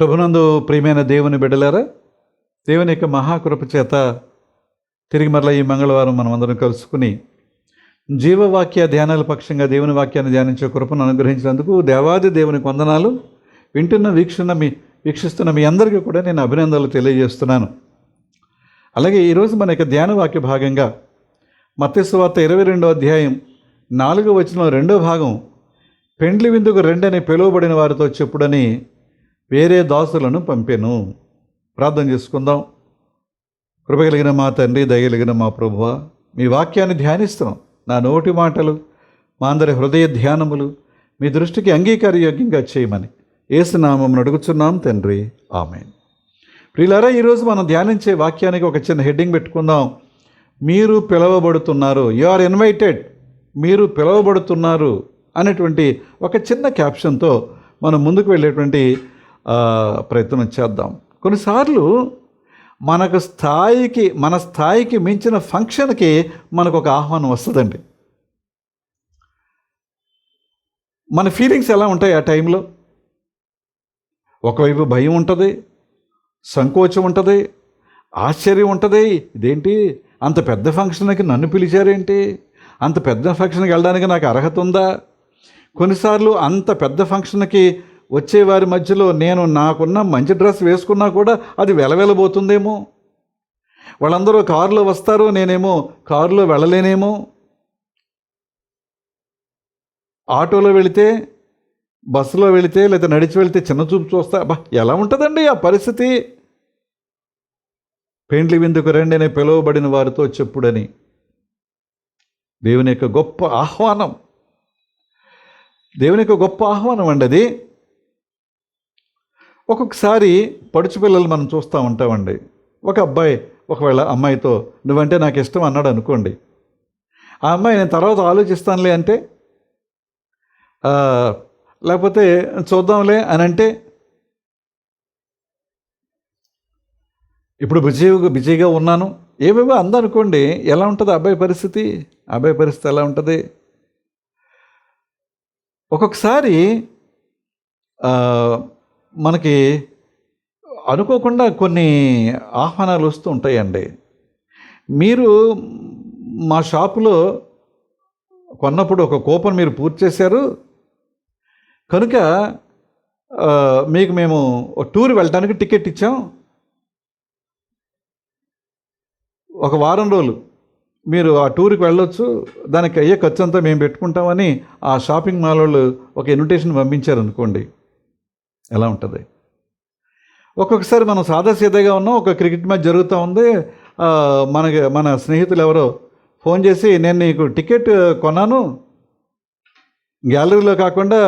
ప్రభునందు ప్రియమైన దేవుని బిడ్డలారా దేవుని యొక్క మహాకృప చేత తిరిగి మరలా ఈ మంగళవారం మనం అందరం కలుసుకుని జీవవాక్య ధ్యానాల పక్షంగా దేవుని వాక్యాన్ని ధ్యానించే కృపను అనుగ్రహించినందుకు దేవాది దేవునికి వందనాలు. వింటున్న వీక్షణ మీ వీక్షిస్తున్న మీ అందరికీ కూడా నేను అభినందనలు తెలియజేస్తున్నాను. అలాగే ఈరోజు మన యొక్క ధ్యాన వాక్య భాగంగా మత్స్యవార్త ఇరవై రెండో అధ్యాయం నాలుగో వచనం రెండో భాగం పెండ్లి విందుకు రెండని పిలువబడిన వారితో చెప్పుడని వేరే దాసులను పంపెను. ప్రార్థన చేసుకుందాం. కృపగలిగిన మా తండ్రి దయగలిగిన మా ప్రభువ మీ వాక్యాన్ని ధ్యానిస్తున్నాం. నా నోటి మాటలు మా అందరి హృదయ ధ్యానములు మీ దృష్టికి అంగీకారయోగ్యంగా చేయమని ఏసునామం అడుగుచున్నాం తండ్రి. ఆమె ప్రియులారా ఈరోజు మనం ధ్యానించే వాక్యానికి ఒక చిన్న హెడ్డింగ్ పెట్టుకుందాం. మీరు పిలవబడుతున్నారు. You are invited. మీరు పిలవబడుతున్నారు అనేటువంటి ఒక చిన్న క్యాప్షన్తో మనం ముందుకు వెళ్ళేటువంటి ప్రయత్నం చేద్దాం. కొన్నిసార్లు మనకు స్థాయికి మన స్థాయికి మించిన ఫంక్షన్కి మనకు ఒక ఆహ్వానం వస్తుందండి. మన ఫీలింగ్స్ ఎలా ఉంటాయి ఆ టైంలో? ఒకవైపు భయం ఉంటుంది సంకోచం ఉంటుంది ఆశ్చర్యం ఉంటుంది ఇదేంటి అంత పెద్ద ఫంక్షన్కి నన్ను పిలిచారేంటి అంత పెద్ద ఫంక్షన్కి వెళ్ళడానికి నాకు అర్హత ఉందా? కొన్నిసార్లు అంత పెద్ద ఫంక్షన్కి వచ్చేవారి మధ్యలో నేను నాకున్న మంచి డ్రెస్ వేసుకున్నా కూడా అది వెలవెలబోతుందేమో? వాళ్ళందరూ కారులో వస్తారు నేనేమో కారులో వెళ్ళలేనేమో? ఆటోలో వెళితే బస్సులో వెళితే లేదా నడిచి వెళితే చిన్న చూపు చూస్తా బా ఎలా ఉంటుందండి ఆ పరిస్థితి? పెండ్లి విందుకు రండి అని పిలువబడిన వారితో చెప్పుడని. దేవుని యొక్క గొప్ప ఆహ్వానం. దేవుని యొక్క గొప్ప ఆహ్వానం అండి అది. ఒక్కొక్కసారి పడుచు పిల్లలు మనం చూస్తూ ఉంటామండి. ఒక అబ్బాయి ఒకవేళ అమ్మాయితో నువ్వంటే నాకు ఇష్టం అన్నాడు అనుకోండి. ఆ అమ్మాయి నేను తర్వాత ఆలోచిస్తానులే అంటే లేకపోతే చూద్దాంలే అని అంటే ఇప్పుడు బిజీగా బిజీగా ఉన్నాను. ఏవేవో అందనుకోండి ఎలా ఉంటుంది ఆ అబ్బాయి పరిస్థితి? అబ్బాయి పరిస్థితి ఎలా ఉంటుంది? ఒక్కొక్కసారి మనకి అనుకోకుండా కొన్ని ఆహ్వానాలు వస్తూ ఉంటాయండి. మీరు మా షాపులో కొన్నప్పుడు ఒక కూపన్ మీరు పూర్తి చేశారు. కనుక మీకు మేము టూర్ వెళ్ళడానికి టికెట్ ఇచ్చాం. ఒక వారం రోజులు మీరు ఆ టూర్కి వెళ్ళొచ్చు. దానికి అయ్యే ఖర్చు అంతా మేము పెట్టుకుంటామని ఆ షాపింగ్ మాల్ వాళ్ళు ఒక ఇన్విటేషన్ పంపించారు అనుకోండి ఎలా ఉంటుంది? ఒక్కొక్కసారి మనం సాదాసీదగా ఉన్నాం ఒక క్రికెట్ మ్యాచ్ జరుగుతూ ఉంది. మనకి మన స్నేహితులు ఎవరో ఫోన్ చేసి నేను నీకు టికెట్ కొన్నాను. గ్యాలరీలో కాకుండా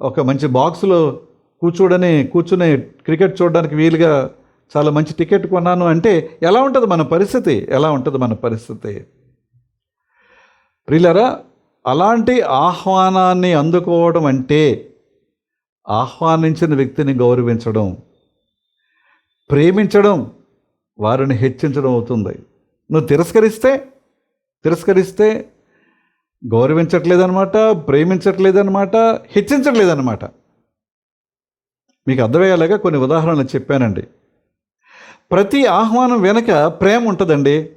ఒక మంచి బాక్స్లో కూర్చోడని కూర్చుని క్రికెట్ చూడడానికి వీలుగా చాలా మంచి టికెట్ కొన్నాను అంటే ఎలా ఉంటుంది మన పరిస్థితి? ఎలా ఉంటుంది మన పరిస్థితి? ప్రియులరా అలాంటి ఆహ్వానాన్ని అందుకోవడం అంటే ఆహ్వానించిన వ్యక్తిని గౌరవించడం ప్రేమించడం వారిని హెచ్చించడం అవుతుంది. నువ్వు తిరస్కరిస్తే తిరస్కరిస్తే గౌరవించట్లేదన్నమాట ప్రేమించట్లేదన్నమాట హెచ్చించట్లేదన్నమాట. మీకు అర్థమయ్యేలాగా కొన్ని ఉదాహరణలు చెప్పానండి. ప్రతి ఆహ్వానం వెనుక ప్రేమ ఉంటుందండి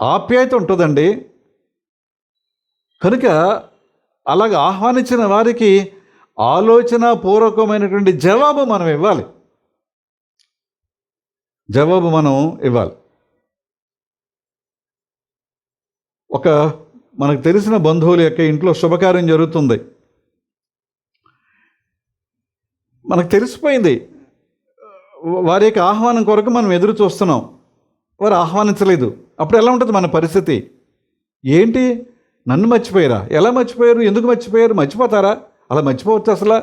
ఆప్యాయత ఉంటుందండి. కనుక అలాగ ఆహ్వానించిన వారికి ఆలోచన పూర్వకమైనటువంటి జవాబు మనం ఇవ్వాలి. జవాబు మనం ఇవ్వాలి. ఒక మనకు తెలిసిన బంధువుల యొక్క ఇంట్లో శుభకార్యం జరుగుతుంది. మనకు తెలిసిపోయింది. వారి యొక్క ఆహ్వానం కొరకు మనం ఎదురు చూస్తున్నాం. వారు ఆహ్వానించలేదు. అప్పుడు ఎలా ఉంటుంది మన పరిస్థితి? ఏంటి? నన్ను మర్చిపోయారా? ఎలా మర్చిపోయారు? ఎందుకు మర్చిపోయారు? మర్చిపోతారా? అలా మర్చిపోవచ్చు అసలు.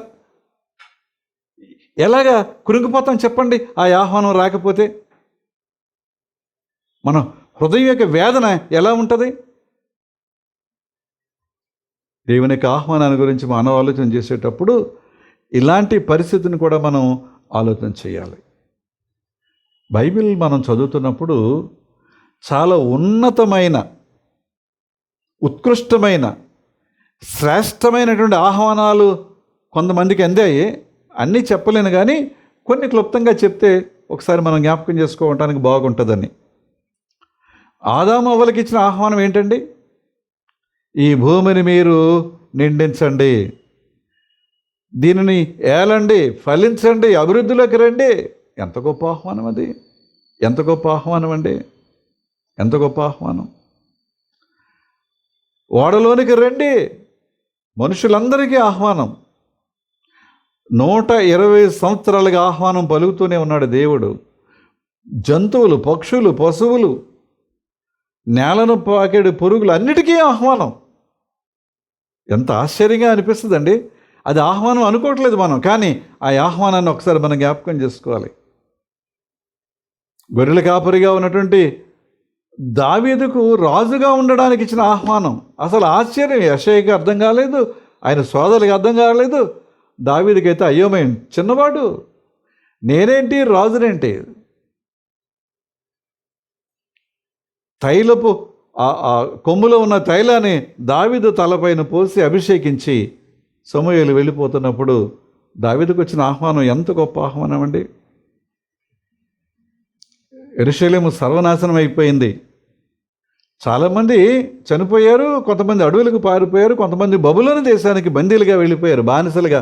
ఎలాగా కురింగిపోతాం చెప్పండి. ఆ ఆహ్వానం రాకపోతే మన హృదయం యొక్క వేదన ఎలా ఉంటుంది? దేవుని యొక్క ఆహ్వానాన్ని గురించి మనం ఆలోచన చేసేటప్పుడు ఇలాంటి పరిస్థితిని కూడా మనం ఆలోచన చేయాలి. బైబిల్ మనం చదువుతున్నప్పుడు చాలా ఉన్నతమైన ఉత్కృష్టమైన శ్రేష్టమైనటువంటి ఆహ్వానాలు కొంతమందికి అందాయి. అన్నీ చెప్పలేను కానీ కొన్ని క్లుప్తంగా చెప్తే ఒకసారి మనం జ్ఞాపకం చేసుకోవటానికి బాగుంటుందని. ఆదాము అవ్వలకి ఇచ్చిన ఆహ్వానం ఏంటండి? ఈ భూమిని మీరు నిండించండి. దీనిని ఏలండి ఫలించండి అభివృద్ధిలోకి రండి. ఎంత గొప్ప ఆహ్వానం అది. ఎంత గొప్ప ఆహ్వానం అండి. ఎంత గొప్ప ఆహ్వానం. ఓడలోనికి రండి. మనుషులందరికీ ఆహ్వానం. నూట ఇరవై సంవత్సరాలుగా ఆహ్వానం పలుకుతూనే ఉన్నాడు దేవుడు. జంతువులు పక్షులు పశువులు నేలను పాకేడు పురుగులు అన్నిటికీ ఆహ్వానం. ఎంత ఆశ్చర్యంగా అనిపిస్తుందండి. అది ఆహ్వానం అనుకోవట్లేదు మనం కానీ ఆ ఆహ్వానాన్ని ఒకసారి మనం జ్ఞాపకం చేసుకోవాలి. గొర్రెల కాపరిగా ఉన్నటువంటి దావీదుకు రాజుగా ఉండడానికి ఇచ్చిన ఆహ్వానం. అసలు ఆశ్చర్యం యశయ్యకి అర్థం కాలేదు ఆయన సోదరులకి అర్థం కాలేదు. దావీదుకైతే అయ్యోమయం చిన్నవాడు. నేనేంటి రాజునేంటి? తైలపు ఆ- కొమ్ములో ఉన్న తైలాన్ని దావిదు తలపైన పోసి అభిషేకించి సమూహలు వెళ్ళిపోతున్నప్పుడు దావిదకు వచ్చిన ఆహ్వానం ఎంత గొప్ప ఆహ్వానం అండి ఎరుషలేము సర్వనాశనం అయిపోయింది. చాలామంది చనిపోయారు కొంతమంది అడవులకు పారిపోయారు కొంతమంది బబులోని దేశానికి బందీలుగా వెళ్ళిపోయారు బానిసలుగా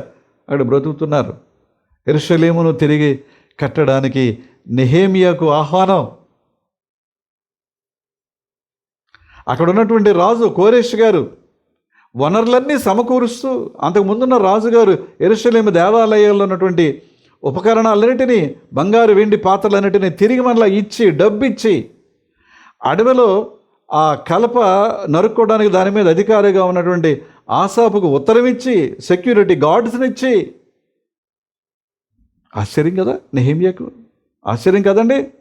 అక్కడ బ్రతుకుతున్నారు. ఎరుశలేమును తిరిగి కట్టడానికి నెహేమియాకు ఆహ్వానం. అక్కడ ఉన్నటువంటి రాజు కోరేష్ గారు వనరులన్నీ సమకూరుస్తూ అంతకు ముందున్న రాజుగారు ఎరుశలేము దేవాలయాల్లో ఉన్నటువంటి ఉపకరణాలన్నిటినీ బంగారు వెండి పాత్రలన్నిటినీ తిరిగి మళ్ళీ ఇచ్చి డబ్బిచ్చి అడవిలో ఆ కలప నరుక్కోవడానికి దాని మీద అధికారిగా ఉన్నటువంటి ఆసాపుకు ఉత్తరం ఇచ్చి సెక్యూరిటీ గార్డ్స్నిచ్చి. ఆశ్చర్యం కదా నెహిమియాకు? ఆశ్చర్యం కదండి?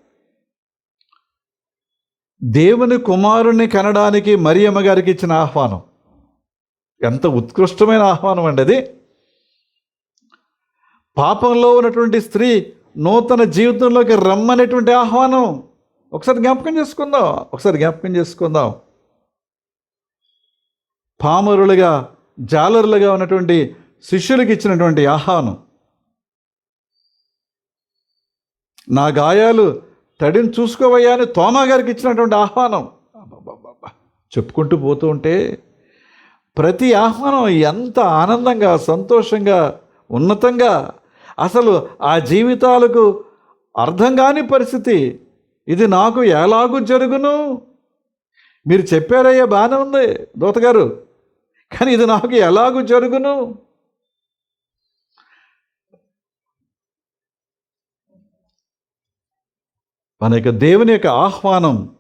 దేవుని కుమారుణ్ణి కనడానికి మరియమ్మ గారికి ఇచ్చిన ఆహ్వానం. ఎంత ఉత్కృష్టమైన ఆహ్వానం అండి అది. పాపంలో ఉన్నటువంటి స్త్రీ నూతన జీవితంలోకి రమ్మనేటువంటి ఆహ్వానం. ఒకసారి జ్ఞాపకం చేసుకుందాం. ఒకసారి జ్ఞాపకం చేసుకుందాం. పామరులుగా జాలరులుగా ఉన్నటువంటి శిష్యులకు ఇచ్చినటువంటి ఆహ్వానం. నా గాయాలు తడిని చూసుకోవయ్యా అని తోమా గారికి ఇచ్చినటువంటి ఆహ్వానం. చెప్పుకుంటూ పోతూ ఉంటే ప్రతి ఆహ్వానం ఎంత ఆనందంగా సంతోషంగా ఉన్నతంగా అసలు ఆ జీవితాలకు అర్థం కాని పరిస్థితి. ఇది నాకు ఎలాగూ జరుగును? మీరు చెప్పారయ్యా బాగానే ఉంది దూతగారు. కానీ ఇది నాకు ఎలాగూ జరుగును? మన యొక్క దేవుని యొక్క ఆహ్వానం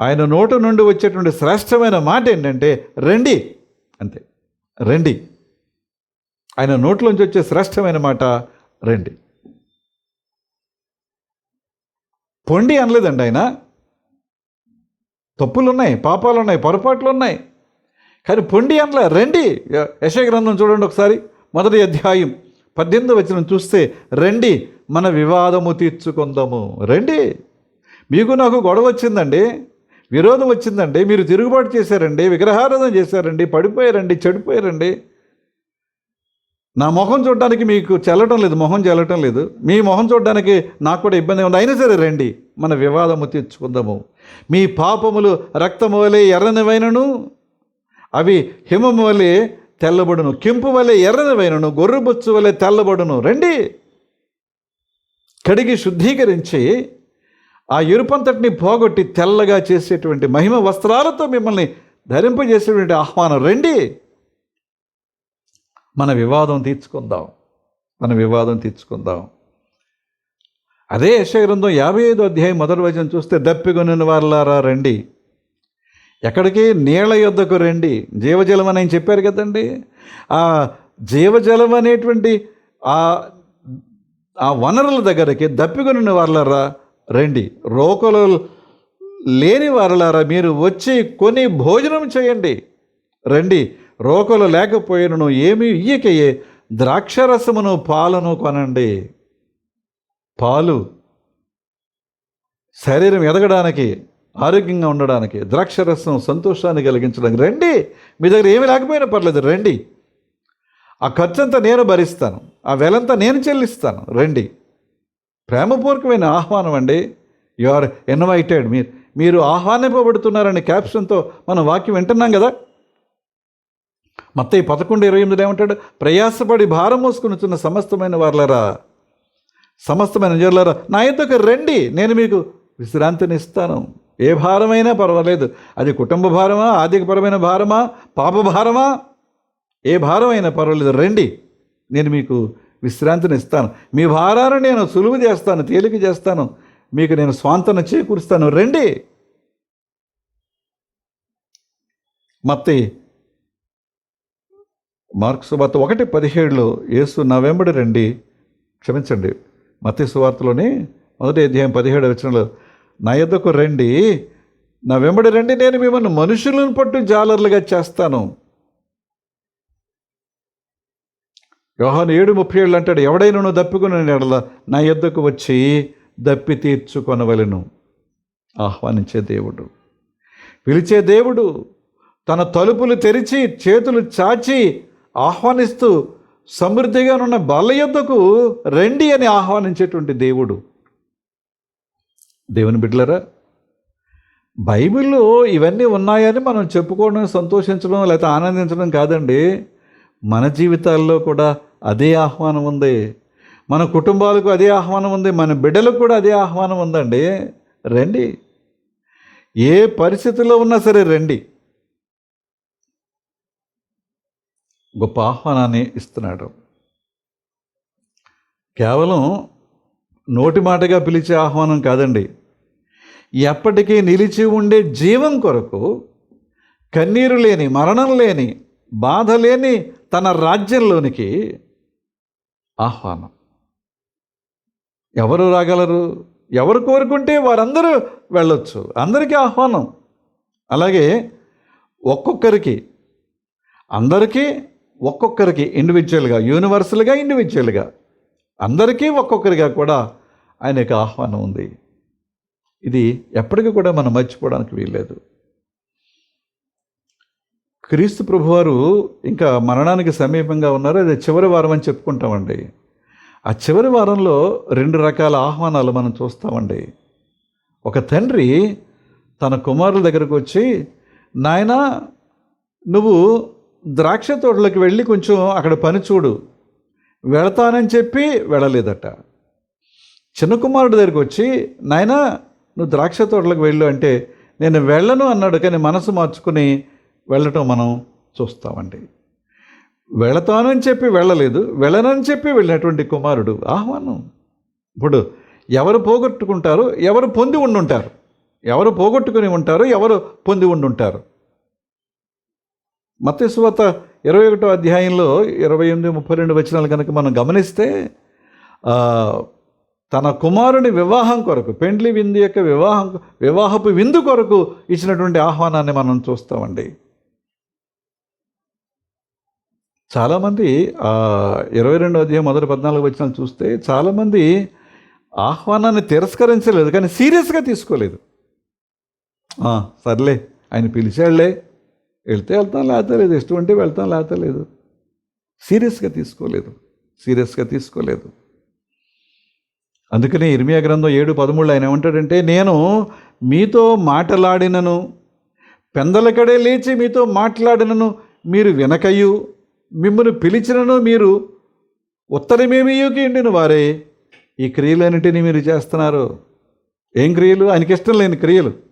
ఆయన నోటు నుండి వచ్చేటువంటి శ్రేష్టమైన మాట ఏంటంటే రండి అంతే. రండి. ఆయన నోట్లోంచి వచ్చే శ్రేష్టమైన మాట రండి. పొండి అనలేదండి ఆయన. తప్పులు ఉన్నాయి పాపాలు ఉన్నాయి పొరపాట్లు ఉన్నాయి కానీ పొండి అనలే రండి. యశ గ్రంథం చూడండి ఒకసారి మొదటి అధ్యాయం పద్దెనిమిది వచ్చిన చూస్తే రండి మన వివాదము తీర్చుకుందాము. రండి. మీకు నాకు గొడవ వచ్చిందండి విరోధం వచ్చిందండి మీరు తిరుగుబాటు చేశారండి విగ్రహారాధన చేశారండి పడిపోయారండి చెడిపోయారండి నా మొహం చూడడానికి మీకు చెల్లటం లేదు మొహం చెల్లటం లేదు. మీ మొహం చూడడానికి నాకు కూడా ఇబ్బంది ఉంది అయినా సరే రండి మన వివాదము తీర్చుకుందాము. మీ పాపములు రక్తము వలె ఎర్రనివైనను అవి హిమము వలె తెల్లబడును. కెంపు వలె ఎర్రనివైనను గొర్రెబొచ్చు వలె తెల్లబడును. రండి. కడిగి శుద్ధీకరించి ఆ ఎరుపంతటిని పోగొట్టి తెల్లగా చేసేటువంటి మహిమ వస్త్రాలతో మిమ్మల్ని ధరింపజేసేటువంటి ఆహ్వానం. రండి. మన వివాదం తీర్చుకుందాం. మన వివాదం తీర్చుకుందాం. అదే యశగ్రంథం యాభై ఐదు అధ్యాయం మొదటి వచనం చూస్తే దప్పికొనిన వారులారా రండి. ఎక్కడికి? నీళ్ళ యుద్ధకు రండి. జీవజలం అని చెప్పారు కదండి. ఆ జీవజలం అనేటువంటి ఆ ఆ వనరుల దగ్గరికి దప్పికొనిన వారులారా రండి. రోకలు లేని వారులారా మీరు వచ్చి కొని భోజనం చేయండి. రండి. రోకలు లేకపోయినను ఏమీ ఇయ్యకయే. ద్రాక్షరసమును పాలను కొనండి. పాలు శరీరం ఎదగడానికి ఆరోగ్యంగా ఉండడానికి ద్రాక్షరసం సంతోషాన్ని కలిగించడానికి. రండి మీ దగ్గర ఏమి లేకపోయినా పర్లేదు రండి. ఆ ఖర్చంతా నేను భరిస్తాను ఆ వెలంతా నేను చెల్లిస్తాను రండి. ప్రేమపూర్వకమైన ఆహ్వానం అండి. యు ఆర్ ఇన్వైటెడ్ మీరు మీరు ఆహ్వానింపబడుతున్నారనే క్యాప్షన్తో మనం వాక్యం వింటున్నాం కదా? మొత్తం ఈ పదకొండు ఇరవై ఎనిమిది ఏమంటాడు? ప్రయాసపడి భారం మోసుకుని సమస్తమైన వార్లరా సమస్తమైన జరులరా నా యొద్దకు రండి నేను మీకు విశ్రాంతిని ఇస్తాను. ఏ భారమైనా పర్వాలేదు. అది కుటుంబ భారమా ఆర్థికపరమైన భారమా పాప భారమా? ఏ భారమైనా పర్వాలేదు. రండి నేను మీకు విశ్రాంతిని ఇస్తాను. మీ భారాన్ని నేను సులువు చేస్తాను తేలిక చేస్తాను. మీకు నేను స్వాంతన చేకూరుస్తాను. రండి. మత్తి మార్క్ సువార్త ఒకటి పదిహేడులో యేసు నా వెంబడి రండి క్షమించండి. మత్స్య సువార్తలోని మొదటి అధ్యాయం పదిహేడు వచ్చినలో నా యొద్దకు రండి నా వెంబడి రండి నేను మిమ్మల్ని మనుషులను పట్టు జాలర్లుగా చేస్తాను. యోహాను ఏడు ముప్పై ఏళ్ళు అంటాడు ఎవడైనా దప్పుకుని ఎడల నా యొద్దకు వచ్చి దప్పి తీర్చుకొనవలను. ఆహ్వానించే దేవుడు. పిలిచే దేవుడు తన తలుపులు తెరిచి చేతులు చాచి ఆహ్వానిస్తూ సమృద్ధిగా ఉన్న బల్ల యొద్దకు రండి అని ఆహ్వానించేటువంటి దేవుడు. దేవుని బిడ్డలరా బైబిల్లో ఇవన్నీ ఉన్నాయని మనం చెప్పుకోవడం సంతోషించడం లేకపోతే ఆనందించడం కాదండి. మన జీవితాల్లో కూడా అదే ఆహ్వానం ఉంది. మన కుటుంబాలకు అదే ఆహ్వానం ఉంది. మన బిడ్డలకు కూడా అదే ఆహ్వానం ఉందండి. రండి. ఏ పరిస్థితిలో ఉన్నా సరే రండి. గొప్ప ఆహ్వానాన్ని ఇస్తున్నాడు. కేవలం నోటి మాటగా పిలిచే ఆహ్వానం కాదండి. ఎప్పటికీ నిలిచి ఉండే జీవం కొరకు కన్నీరు లేని మరణం లేని బాధ లేని తన రాజ్యంలోనికి ఆహ్వానం. ఎవరు రాగలరు? ఎవరు కోరుకుంటే వారందరూ వెళ్ళొచ్చు. అందరికీ ఆహ్వానం. అలాగే ఒక్కొక్కరికి అందరికీ ఒక్కొక్కరికి ఇండివిజువల్గా యూనివర్సల్గా ఇండివిజువల్గా అందరికీ ఒక్కొక్కరిగా కూడా ఆయన యొక్క ఆహ్వానం ఉంది. ఇది ఎప్పటికీ కూడా మనం మర్చిపోవడానికి వీల్లేదు. క్రీస్తు ప్రభువారు ఇంకా మరణానికి సమీపంగా ఉన్నారు. అది చివరి వారం అని చెప్పుకుంటామండి. ఆ చివరి వారంలో రెండు రకాల ఆహ్వానాలు మనం చూస్తామండి. ఒక తండ్రి తన కుమారుల దగ్గరకు వచ్చి నాయనా నువ్వు ద్రాక్ష తోటలోకి వెళ్ళి కొంచెం అక్కడ పని చూడు. వెళతానని చెప్పి వెళ్ళలేదట. చిన్న కుమారుడి దగ్గరికి వచ్చి నాయనా నువ్వు ద్రాక్ష తోటలకు వెళ్ళు అంటే నేను వెళ్ళను అన్నాడు. కానీ మనసు మార్చుకుని వెళ్ళటం మనం చూస్తామండి. వెళతానని చెప్పి వెళ్ళలేదు. వెళ్ళనని చెప్పి వెళ్ళినటువంటి కుమారుడు ఆహ్వానం. ఇప్పుడు ఎవరు పోగొట్టుకుంటారు? ఎవరు పొంది ఉండుంటారు? ఎవరు పోగొట్టుకుని ఉంటారు? ఎవరు పొంది ఉండుంటారు? మత్స్యవత ఇరవై ఒకటో అధ్యాయంలో ఇరవై ఎనిమిది ముప్పై రెండు వచనాలు కనుక మనం గమనిస్తే తన కుమారుని వివాహం కొరకు పెండ్లి విందు యొక్క వివాహం వివాహపు విందు కొరకు ఇచ్చినటువంటి ఆహ్వానాన్ని మనం చూస్తామండి. చాలామంది ఇరవై రెండో అధ్యాయం మొదటి పద్నాలుగు వచనాలు చూస్తే చాలామంది ఆహ్వానాన్ని తిరస్కరించలేదు కానీ సీరియస్గా తీసుకోలేదు. సర్లే ఆయన పిలిచాడులే వెళ్తే వెళ్తాం లేకపోతే లేదు. ఇష్టం అంటే వెళ్తాం లేకపోతే లేదు. సీరియస్గా తీసుకోలేదు. సీరియస్గా తీసుకోలేదు. అందుకనే ఇర్మియా గ్రంథం ఏడు పదమూడు ఆయన ఏమంటాడంటే నేను మీతో మాటలాడినను పెందలకడే లేచి మీతో మాట్లాడినను మీరు వినకయు మిమ్మల్ని పిలిచినను మీరు ఉత్తరమేమియుకి ఎండిన వారే? ఈ క్రియలన్నిటినీ మీరు చేస్తున్నారు. ఏం క్రియలు? ఆయనకి ఇష్టం లేని క్రియలు.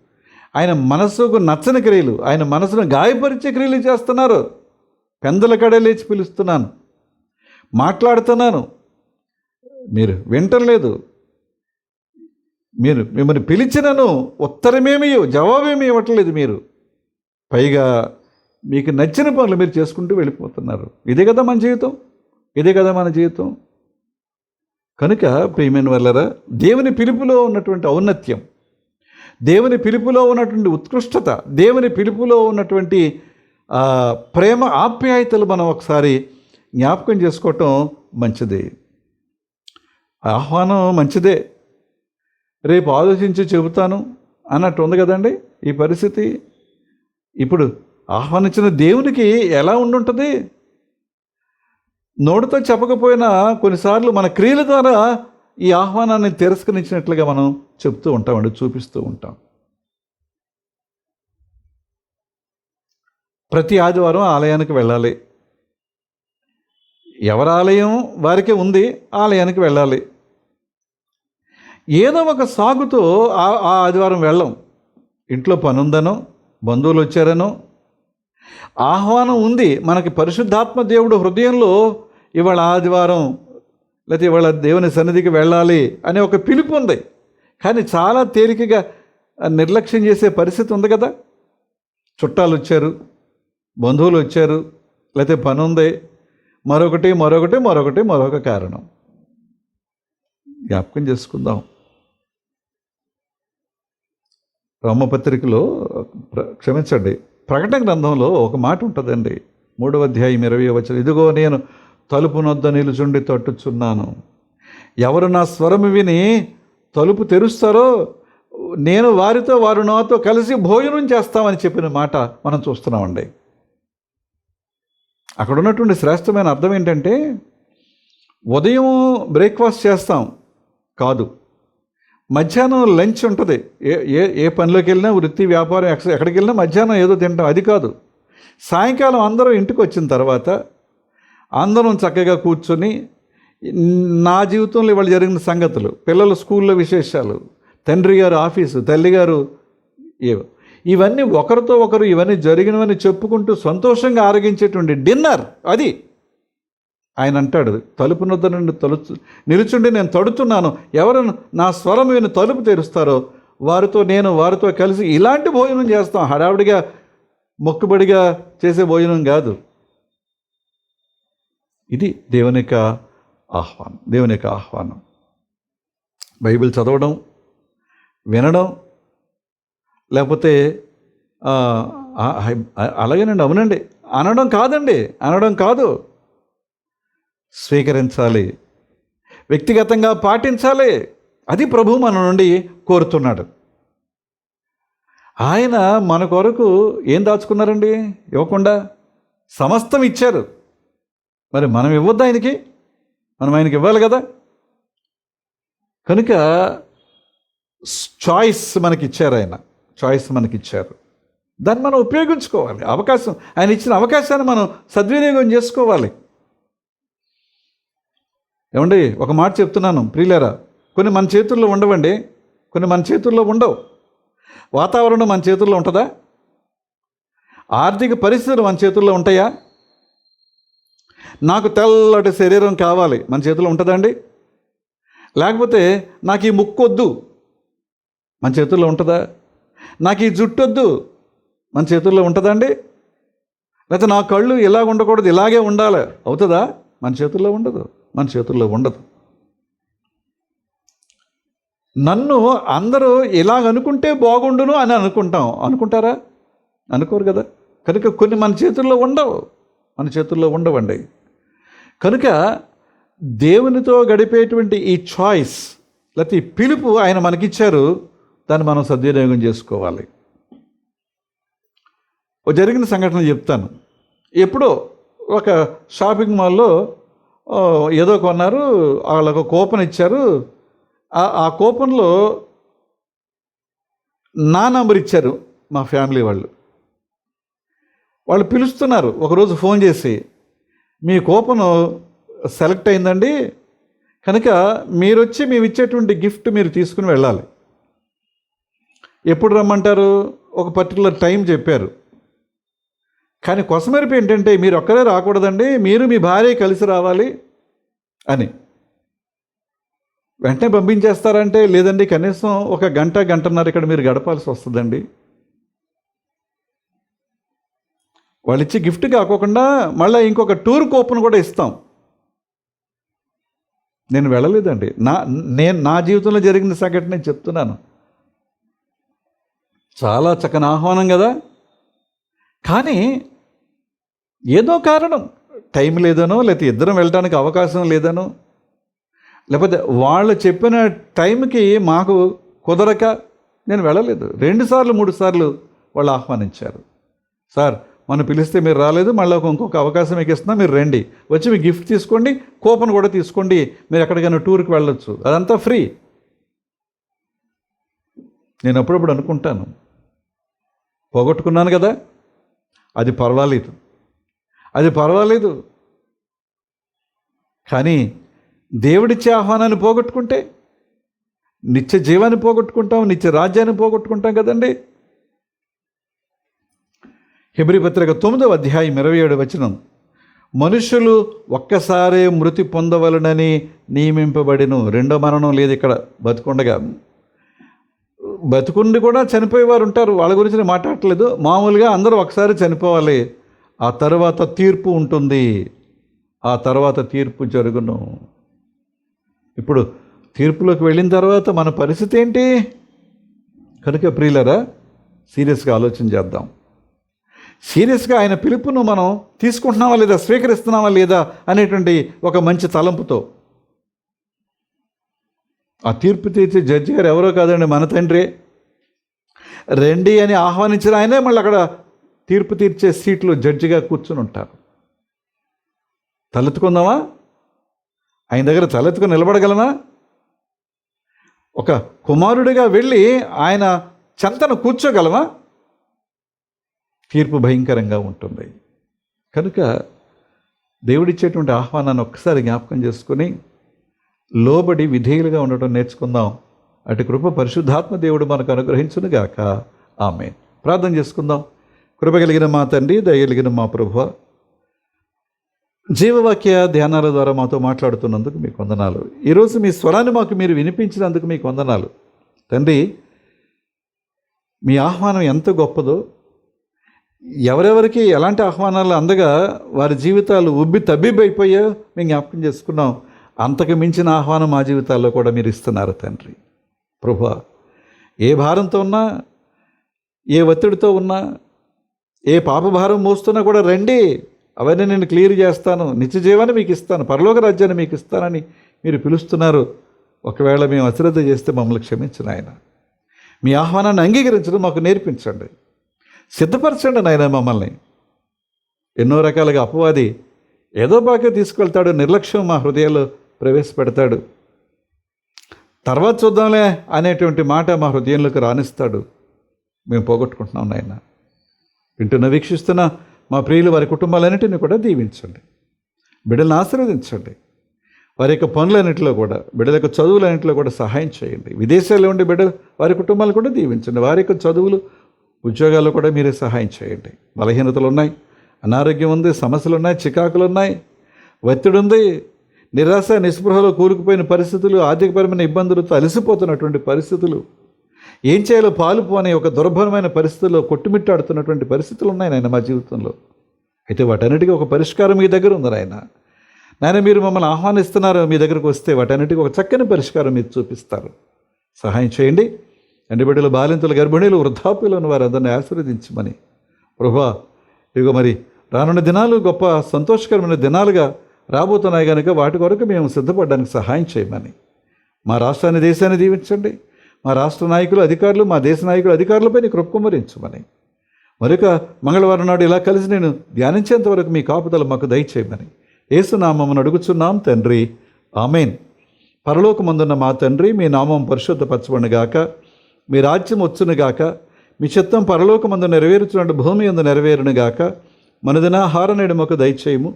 ఆయన మనసుకు నచ్చని క్రియలు ఆయన మనసును గాయపరిచే క్రియలు చేస్తున్నారు. పెందల కడే లేచి పిలుస్తున్నాను. మాట్లాడుతున్నాను. మీరు వింటలేదు మీరు మిమ్మల్ని పిలిచినను ఉత్తరమేమి జవాబేమి ఇవ్వట్లేదు మీరు. పైగా మీకు నచ్చిన పనులు మీరు చేసుకుంటూ వెళ్ళిపోతున్నారు. ఇదే కదా మన జీవితం? ఇదే కదా మన జీవితం? కనుక ప్రియమైన వల్లరా దేవుని పిలుపులో ఉన్నటువంటి ఔన్నత్యం దేవుని పిలుపులో ఉన్నటువంటి ఉత్కృష్టత దేవుని పిలుపులో ఉన్నటువంటి ప్రేమ ఆప్యాయతలు మనం ఒకసారి జ్ఞాపకం చేసుకోవటం మంచిది. ఆహ్వానం మంచిదే. రేపు ఆలోచించి చెబుతాను అన్నట్టు ఉంది కదండి ఈ పరిస్థితి. ఇప్పుడు ఆహ్వానించిన దేవునికి ఎలా ఉండుంటుంది? నోటితో చెప్పకపోయినా కొన్నిసార్లు మన క్రియల ద్వారా ఈ ఆహ్వానాన్ని తిరస్కరించినట్లుగా మనం చెప్తూ ఉంటామండి చూపిస్తూ ఉంటాం. ప్రతి ఆదివారం ఆలయానికి వెళ్ళాలి. ఎవరి ఆలయం వారికే ఉంది ఆలయానికి వెళ్ళాలి. ఏదో ఒక సాగుతో ఆ ఆ ఆదివారం వెళ్ళం. ఇంట్లో పని ఉందనో బంధువులు వచ్చారనో ఆహ్వానం ఉంది. మనకి పరిశుద్ధాత్మ దేవుడు హృదయంలో ఇవాళ ఆదివారం లేకపోతే ఇవాళ దేవుని సన్నిధికి వెళ్ళాలి అనే ఒక పిలుపు ఉంది. కానీ చాలా తేలికగా నిర్లక్ష్యం చేసే పరిస్థితి ఉంది కదా. చుట్టాలు వచ్చారు బంధువులు వచ్చారు లేకపోతే పని ఉంది. మరొకటి మరొకటి మరొకటి మరొక కారణం. జ్ఞాపకం చేసుకుందాం. రోమపత్రికలో ప్ర- క్షమించండి ప్రకటన గ్రంథంలో ఒక మాట ఉంటుందండి. మూడవ అధ్యాయం ఇరవై వచ్చిన ఇదిగో నేను తలుపునొద్ద నిలుచుండి తట్టుచున్నాను. ఎవరు నా స్వరము విని తలుపు తెరుస్తారో నేను వారితో వారు నాతో కలిసి భోజనం చేస్తామని చెప్పిన మాట మనం చూస్తున్నామండి. అక్కడ ఉన్నటువంటి శ్రేష్టమైన అర్థం ఏంటంటే ఉదయం బ్రేక్ఫాస్ట్ చేస్తాం. కాదు. మధ్యాహ్నం లంచ్ ఉంటుంది. ఏ ఏ ఏ పనిలోకి వెళ్ళినా వృత్తి వ్యాపారం ఎక్కడికి వెళ్ళినా మధ్యాహ్నం ఏదో తింటాం. అది కాదు. సాయంకాలం అందరూ ఇంటికి వచ్చిన తర్వాత అందరం చక్కగా కూర్చొని నా జీవితంలో ఇవాళ జరిగిన సంగతులు పిల్లల స్కూల్లో విశేషాలు తండ్రి గారు ఆఫీసు తల్లి గారు ఏవో ఇవన్నీ ఒకరితో ఒకరు ఇవన్నీ జరిగినవని చెప్పుకుంటూ సంతోషంగా ఆరగించేటువంటి డిన్నర్ అది. ఆయన అంటాడు తలుపు నొద్ద నుండి తలుచు నిలుచుండి నేను తడుతున్నాను. ఎవరు నా స్వరం విని తలుపు తెరుస్తారో వారితో నేను వారితో కలిసి ఇలాంటి భోజనం చేస్తాం. హడావుడిగా మొక్కుబడిగా చేసే భోజనం కాదు. ఇది దేవుని యొక్క ఆహ్వానం దేవుని యొక్క ఆహ్వానం. బైబిల్ చదవడం వినడం లేకపోతే అలాగేనండి అవునండి. అనడం కాదండి అనడం కాదు. స్వీకరించాలి వ్యక్తిగతంగా పాటించాలి. అది ప్రభు మన నుండి కోరుతున్నాడు. ఆయన మన కొరకు ఏం దాచుకున్నారండి? ఇవ్వకుండా సమస్తం ఇచ్చారు. మరి మనం ఇవ్వద్దు ఆయనకి? మనం ఆయనకి ఇవ్వాలి కదా? కనుక చాయిస్ మనకి ఇచ్చారు ఆయన. చాయిస్ మనకి ఇచ్చారు దాన్ని మనం ఉపయోగించుకోవాలి. అవకాశం ఆయన ఇచ్చిన అవకాశాన్ని మనం సద్వినియోగం చేసుకోవాలి. ఏమండి ఒక మాట చెప్తున్నాను ప్రియులేరా. కొన్ని మన చేతుల్లో ఉండవండి. కొన్ని మన చేతుల్లో ఉండవు. వాతావరణం మన చేతుల్లో ఉంటుందా? ఆర్థిక పరిస్థితులు మన చేతుల్లో ఉంటాయా? నాకు తెల్లటి శరీరం కావాలి. మన చేతిలో ఉంటుందండి లేకపోతే నాకు ఈ ముక్కు వద్దు మన చేతుల్లో ఉంటుందా? నాకు ఈ జుట్టు వద్దు మన చేతుల్లో ఉంటుందండి లేకపోతే నా కళ్ళు ఇలాగ ఉండకూడదు ఇలాగే ఉండాలి. అవుతుందా? మన చేతుల్లో ఉండదు. మన చేతుల్లో ఉండదు. నన్ను అందరూ ఇలాగ అనుకుంటే బాగుండును అని అనుకుంటాం. అనుకుంటారా? అనుకోరు కదా. కనుక కొన్ని మన చేతుల్లో ఉండవు. మన చేతుల్లో ఉండవండి. కనుక దేవునితో గడిపేటువంటి ఈ చాయిస్ లేకపోతే ఈ పిలుపు ఆయన మనకిచ్చారు దాన్ని మనం సద్వినియోగం చేసుకోవాలి. జరిగిన సంఘటన చెప్తాను. ఎప్పుడో ఒక షాపింగ్ మాల్లో ఏదో కొన్నారు వాళ్ళకు కూపన్ ఇచ్చారు. ఆ- ఆ కూపన్లో నా నంబర్ ఇచ్చారు మా ఫ్యామిలీ వాళ్ళు. వాళ్ళు పిలుస్తున్నారు. ఒకరోజు ఫోన్ చేసి మీ కూపన్ సెలెక్ట్ అయిందండి. కనుక మీరు వచ్చి మేము ఇచ్చేటువంటి గిఫ్ట్ మీరు తీసుకుని వెళ్ళాలి. ఎప్పుడు రమ్మంటారు? ఒక పర్టికులర్ టైం చెప్పారు. కానీ కొసమెరుపు ఏంటంటే మీరు ఒక్కరే రాకూడదండి. మీరు మీ భార్య కలిసి రావాలి అని. వెంటనే పంపించేస్తారంటే లేదండి కనీసం ఒక గంట గంటన్నర ఇక్కడ మీరు గడపాల్సి వస్తుందండి. వాళ్ళు ఇచ్చే గిఫ్ట్ కాకోకుండా మళ్ళీ ఇంకొక టూర్ కూపన్ కూడా ఇస్తాం. నేను వెళ్ళలేదండి. నా నేను నా జీవితంలో జరిగిన సంఘటన నేను చెప్తున్నాను. చాలా చక్కని ఆహ్వానం కదా. కానీ ఏదో కారణం. టైం లేదనో లేకపోతే ఇద్దరం వెళ్ళడానికి అవకాశం లేదనో లేకపోతే వాళ్ళు చెప్పిన టైంకి మాకు కుదరక నేను వెళ్ళలేదు. రెండుసార్లు మూడు సార్లు వాళ్ళు ఆహ్వానించారు. సార్ మనం పిలిస్తే మీరు రాలేదు మళ్ళీ ఒక ఇంకొక అవకాశం మీకు ఇస్తున్నా మీరు రండి. వచ్చి మీ గిఫ్ట్ తీసుకోండి కూపన్ కూడా తీసుకోండి. మీరు ఎక్కడికైనా టూర్కి వెళ్ళొచ్చు. అదంతా ఫ్రీ. నేను అప్పుడప్పుడు అనుకుంటాను. పోగొట్టుకున్నాను కదా. అది పర్వాలేదు. అది పర్వాలేదు. కానీ దేవుడిచ్చే ఆహ్వానాన్ని పోగొట్టుకుంటే నిత్య జీవాన్ని పోగొట్టుకుంటాం నిత్య రాజ్యాన్ని పోగొట్టుకుంటాం కదండి. హెబ్రి పత్రిక తొమ్మిదవ అధ్యాయం ఇరవై ఏడు వచనం. మనుషులు ఒక్కసారే మృతి పొందవలనని నియమింపబడిను. రెండో మరణం లేదు ఇక్కడ బతుకుండగా. బతుకుండి కూడా చనిపోయేవారు ఉంటారు. వాళ్ళ గురించి నేను మాట్లాడట్లేదు. మామూలుగా అందరూ ఒకసారి చనిపోవాలి. ఆ తర్వాత తీర్పు ఉంటుంది. ఆ తర్వాత తీర్పు జరుగును. ఇప్పుడు తీర్పులోకి వెళ్ళిన తర్వాత మన పరిస్థితి ఏంటి? కనుక ప్రియులరా సీరియస్గా ఆలోచన చేద్దాం. సీరియస్గా ఆయన పిలుపును మనం తీసుకుంటున్నావా లేదా స్వీకరిస్తున్నావా లేదా అనేటువంటి ఒక మంచి తలంపుతో. ఆ తీర్పు తీర్చే జడ్జి గారు ఎవరో కాదండి మన తండ్రి. రండి అని ఆహ్వానించిన ఆయనే మళ్ళీ అక్కడ తీర్పు తీర్చే సీట్లో జడ్జిగా కూర్చుని ఉంటారు. తలెత్తుకుందామా? ఆయన దగ్గర తలెత్తుకుని నిలబడగలమా ఒక కుమారుడిగా వెళ్ళి ఆయన చెంతను కూర్చోగలమా? తీర్పు భయంకరంగా ఉంటుంది. కనుక దేవుడిచ్చేటువంటి ఆహ్వానాన్ని ఒక్కసారి జ్ఞాపకం చేసుకొని లోబడి విధేయులుగా ఉండటం నేర్చుకుందాం. అటు కృప పరిశుద్ధాత్మ దేవుడు మనకు అనుగ్రహించునుగాక. ఆమె ప్రార్థన చేసుకుందాం. కృప కలిగిన మా తండ్రి దయగలిగిన మా ప్రభు జీవవాక్య ధ్యానాల ద్వారా మాతో మాట్లాడుతున్నందుకు మీకు వందనాలు. ఈరోజు మీ స్వరాన్ని మాకు మీరు వినిపించినందుకు మీకు వందనాలు. తండ్రి మీ ఆహ్వానం ఎంత గొప్పదో ఎవరెవరికి ఎలాంటి ఆహ్వానాలు అందగా వారి జీవితాలు ఉబ్బి తబ్బిబ్బైపోయా మేము జ్ఞాపకం చేసుకున్నాం. అంతకు మించిన ఆహ్వానం మా జీవితాల్లో కూడా మీరు ఇస్తున్నారు తండ్రి. ప్రభు ఏ భారంతో ఉన్నా ఏ ఒత్తిడితో ఉన్నా ఏ పాప భారం మోస్తున్నా కూడా రండి. అవన్నీ నేను క్లియర్ చేస్తాను. నిత్య జీవాన్ని మీకు ఇస్తాను. పరలోక రాజ్యాన్ని మీకు ఇస్తానని మీరు పిలుస్తున్నారు. ఒకవేళ మేము అశ్రద్ధ చేస్తే మమ్మల్ని క్షమించిన ఆయన మీ ఆహ్వానాన్ని అంగీకరించడం మాకు నేర్పించండి. సిద్ధపరచండి నాయన మమ్మల్ని. ఎన్నో రకాలుగా అపవాది ఏదో బాగా తీసుకెళ్తాడు నిర్లక్ష్యం మా హృదయాల్లో ప్రవేశపెడతాడు. తర్వాత చూద్దాంలే అనేటువంటి మాట మా హృదయంలోకి రాణిస్తాడు మేము పోగొట్టుకుంటున్నాం నాయన. వింటున్న వీక్షిస్తున్న మా ప్రియులు వారి కుటుంబాలన్నింటినీ కూడా దీవించండి. బిడ్డలను ఆశీర్వదించండి. వారి యొక్క పనులన్నింటిలో కూడా బిడ్డల యొక్క చదువులన్నింటిలో కూడా సహాయం చేయండి. విదేశాల్లో ఉండే బిడ్డ వారి కుటుంబాలు కూడా దీవించండి. వారి యొక్క చదువులు ఉద్యోగాల్లో కూడా మీరే సహాయం చేయండి. బలహీనతలు ఉన్నాయి అనారోగ్యం ఉంది సమస్యలు ఉన్నాయి చికాకులు ఉన్నాయి ఒత్తిడి ఉంది నిరాశ నిస్పృహలో కూరుకుపోయిన పరిస్థితులు ఆర్థికపరమైన ఇబ్బందులతో అలసిపోతున్నటువంటి పరిస్థితులు ఏం చేయాలో పాలు ఒక దుర్భరమైన పరిస్థితుల్లో కొట్టుమిట్టాడుతున్నటువంటి పరిస్థితులు ఉన్నాయి నాయన మా జీవితంలో. అయితే వాటన్నిటికీ ఒక పరిష్కారం మీ దగ్గర ఉంది నాయన. నాయన మీరు మమ్మల్ని ఆహ్వానిస్తున్నారు మీ దగ్గరకు వస్తే వాటన్నిటికీ ఒక చక్కని పరిష్కారం మీరు చూపిస్తారు. సహాయం చేయండి. ఎండబిడ్డలు బాలింతలు గర్భిణీలు వృద్ధాప్యులను వారందరినీ ఆశీర్వదించమని. ప్రభా ఇగో మరి రానున్న దినాలు గొప్ప సంతోషకరమైన దినాలుగా రాబోతున్నాయి కనుక వాటి కొరకు మేము సిద్ధపడడానికి సహాయం చేయమని. మా రాష్ట్రాన్ని దేశాన్ని దీవించండి. మా రాష్ట్ర నాయకులు అధికారులు మా దేశ నాయకులు అధికారులపై నీ కృపకుమరించమని మరొక మంగళవారం నాడు ఇలా కలిసి నేను ధ్యానించేంత వరకు మీ కాపుదలు మాకు దయచేయమని. ఏసునామమును అడుగుచున్నాం తండ్రి. ఆమెన్. పరలోకమందున్న మా తండ్రి మీ నామం పరిశుద్ధపరచబడినగాక మీ రాజ్యం వచ్చునుగాక మీ చిత్తం పరలోకమందు నెరవేరుచున్నట్టు భూమి అందు నెరవేరునుగాక మనదినాహార నేడు మాకు దయచేయము.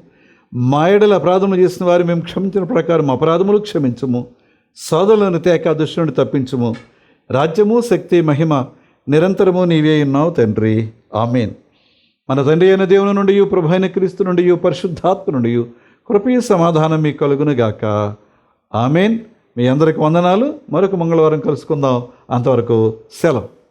మా ఎడల అపరాధములు చేసిన వారు మేము క్షమించిన ప్రకారం అపరాధములు క్షమించము. సోదరులను తేక దుష్టుని తప్పించుము. రాజ్యము శక్తి మహిమ నిరంతరము నీవే ఉన్నావు తండ్రి. ఆమెన్. మన తండ్రి అయిన దేవుని నుండి ప్రభు అయిన క్రీస్తు నుండి పరిశుద్ధాత్మ నుండి కృపయ సమాధానం మీకు కలుగునుగాక ఆమెన్. మీ అందరికి వందనాలు. మరొక మంగళవారం కలుసుకుందాం. అంతవరకు సెలవు.